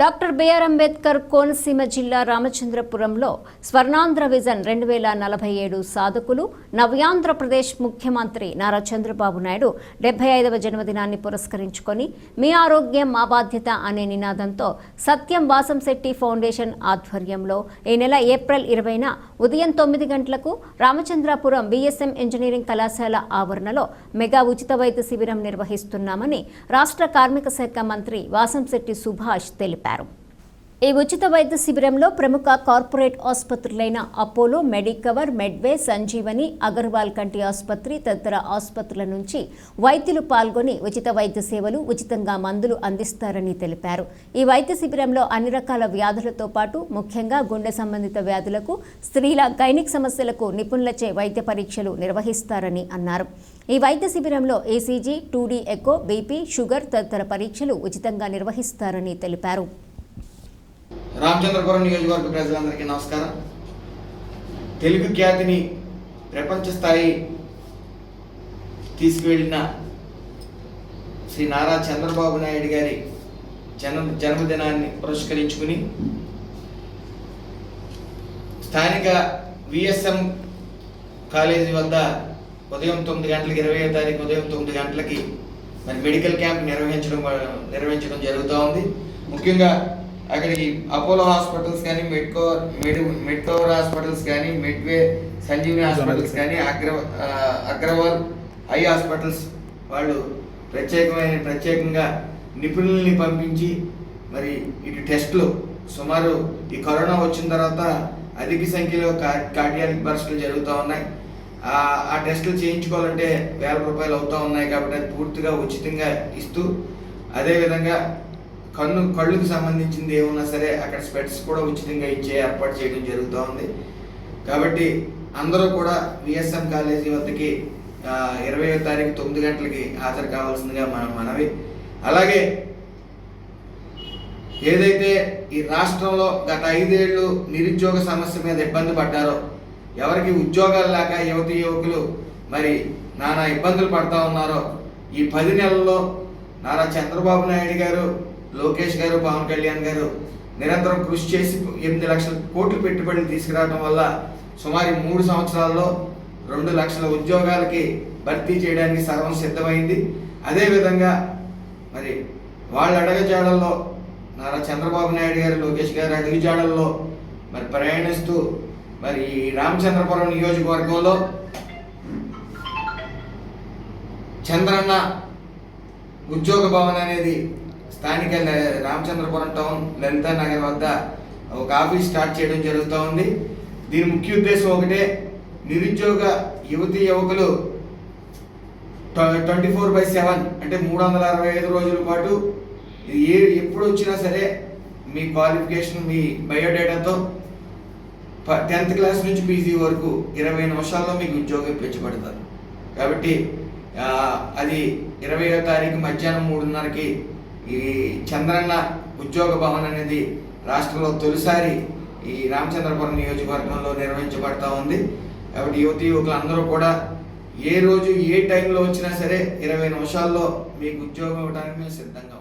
Doctor BR Ambedkar Konaseema జిల్లా రామచంద్రపురంలో Swarnandhra vision రెండు వేల నలభై ఏడు సాధకులు నవ్యాంధ్రప్రదేశ్ ముఖ్యమంత్రి నారా చంద్రబాబు నాయుడు డెబ్బై ఐదవ జన్మదినాన్ని పురస్కరించుకొని మీ ఆరోగ్యం మా బాధ్యత అనే నినాదంతో సత్యం వాసంశెట్టి ఫౌండేషన్ ఆధ్వర్యంలో ఈ నెల ఏప్రిల్ ఇరవైన ఉదయం తొమ్మిది గంటలకు రామచంద్రాపురం బీఎస్ఎం ఇంజనీరింగ్ కళాశాల ఆవరణలో మెగా ఉచిత వైద్య శిబిరం నిర్వహిస్తున్నామని రాష్ట్ర కార్మిక శాఖ మంత్రి వాసంశెట్టి సుభాష్ తెలిపారు. ఈ ఉచిత వైద్య శిబిరంలో ప్రముఖ corporate ఆసుపత్రులైన Apollo Medicover Medway Sanjeevani Agarwal కంటి ఆసుపత్రి తదితర ఆసుపత్రుల నుంచి వైద్యులు పాల్గొని ఉచిత వైద్య సేవలు ఉచితంగా మందులు అందిస్తారని తెలిపారు. ఈ వైద్య శిబిరంలో అన్ని రకాల వ్యాధులతో పాటు ముఖ్యంగా గుండె సంబంధిత వ్యాధులకు స్త్రీల గైనిక్ సమస్యలకు నిపుణులచే వైద్య పరీక్షలు నిర్వహిస్తారని అన్నారు. ఈ వైద్య శిబిరంలో ECG two D echo BP sugar తదితర పరీక్షలు ఉచితంగా నిర్వహిస్తారని తెలిపారు. రామచంద్రపురం నియోజకవర్గ ప్రజలందరికీ నమస్కారం. తెలుగు ఖ్యాతిని ప్రపంచ స్థాయి తీసుకువెళ్ళిన శ్రీ నారా చంద్రబాబు నాయుడు గారి జన్మ జన్మదినాన్ని పురస్కరించుకుని స్థానిక విఎస్ఎం కాలేజీ వద్ద ఉదయం తొమ్మిది గంటలకి ఇరవై తారీఖు ఉదయం తొమ్మిది గంటలకి మరి మెడికల్ క్యాంప్ నిర్వహించడం నిర్వహించడం జరుగుతూ ఉంది. ముఖ్యంగా అక్కడికి అపోలో హాస్పిటల్స్ కానీ మెడ్కో మెడ్ మెడ్కోవర్ హాస్పిటల్స్ కానీ మెడ్వే సంజీవని హాస్పిటల్స్ కానీ అగ్ర అగ్రవాల్ ఐ హాస్పిటల్స్ వాళ్ళు ప్రత్యేకమైన ప్రత్యేకంగా నిపుణుల్ని పంపించి మరి ఇటు టెస్టులు సుమారు ఈ కరోనా వచ్చిన తర్వాత అధిక సంఖ్యలో కార్డియాలిక్ బర్స్టులు జరుగుతూ ఉన్నాయి. ఆ టెస్ట్లు టెస్టులు చేయించుకోవాలంటే వేల రూపాయలు అవుతూ ఉన్నాయి కాబట్టి అది పూర్తిగా ఉచితంగా ఇస్తూ అదేవిధంగా కన్ను కళ్ళుకు సంబంధించింది ఏమున్నా సరే అక్కడ స్పెట్స్ కూడా ఉచితంగా ఇచ్చే ఏర్పాటు చేయడం జరుగుతూ ఉంది. కాబట్టి అందరూ కూడా విఎస్ఎం కాలేజీ వద్దకి ఇరవయో తారీఖు తొమ్మిది గంటలకి హాజరు కావాల్సిందిగా మనం మనవి. అలాగే ఏదైతే ఈ రాష్ట్రంలో గత ఐదేళ్ళు నిరుద్యోగ సమస్య మీద ఇబ్బంది పడ్డారో ఎవరికి ఉద్యోగాలు లేక యువతి యువకులు మరి నానా ఇబ్బందులు పడతా ఉన్నారో ఈ పది నెలల్లో నారా చంద్రబాబు నాయుడు గారు లోకేష్ గారు పవన్ కళ్యాణ్ గారు నిరంతరం కృషి చేసి ఎనిమిది లక్షల కోట్లు పెట్టుబడులు తీసుకురావడం వల్ల సుమారు మూడు సంవత్సరాల్లో రెండు లక్షల ఉద్యోగాలకి భర్తీ చేయడానికి సర్వం సిద్ధమైంది. అదేవిధంగా మరి వాళ్ళ అడగజాడల్లో నారా చంద్రబాబు నాయుడు గారు లోకేష్ గారు అడుగుజాడల్లో మరి ప్రయాణిస్తూ మరి రామచంద్రపురం నియోజకవర్గంలో చంద్రన్న ఉద్యోగ భవన్ అనేది స్థానిక రామచంద్రపురం టౌన్ లలిత నగర్ వద్ద ఒక ఆఫీస్ స్టార్ట్ చేయడం జరుగుతూ ఉంది. దీని ముఖ్య ఉద్దేశం ఒకటే నిరుద్యోగ యువతి యువకులు ట్వంటీ ఫోర్ బై సెవెన్ అంటే మూడు వందల అరవై ఐదు రోజుల పాటు ఏ ఎప్పుడు వచ్చినా సరే మీ క్వాలిఫికేషన్ మీ బయోడేటాతో టెన్త్ క్లాస్ నుంచి పీజీ వరకు ఇరవై నిమిషాల్లో మీకు ఉద్యోగం ఇప్పించబడతారు. కాబట్టి అది ఇరవయో తారీఖు మధ్యాహ్నం మూడున్నరకి ఈ చంద్రన్న ఉద్యోగ భవన్ అనేది రాష్ట్రంలో తొలిసారి ఈ రామచంద్రపురం నియోజకవర్గంలో నిర్వహించబడతా ఉంది. కాబట్టి యువతి యువకులు అందరూ కూడా ఏ రోజు ఏ టైంలో వచ్చినా సరే ఇరవై నిమిషాల్లో మీకు ఉద్యోగం ఇవ్వడానికి మేము సిద్ధంగా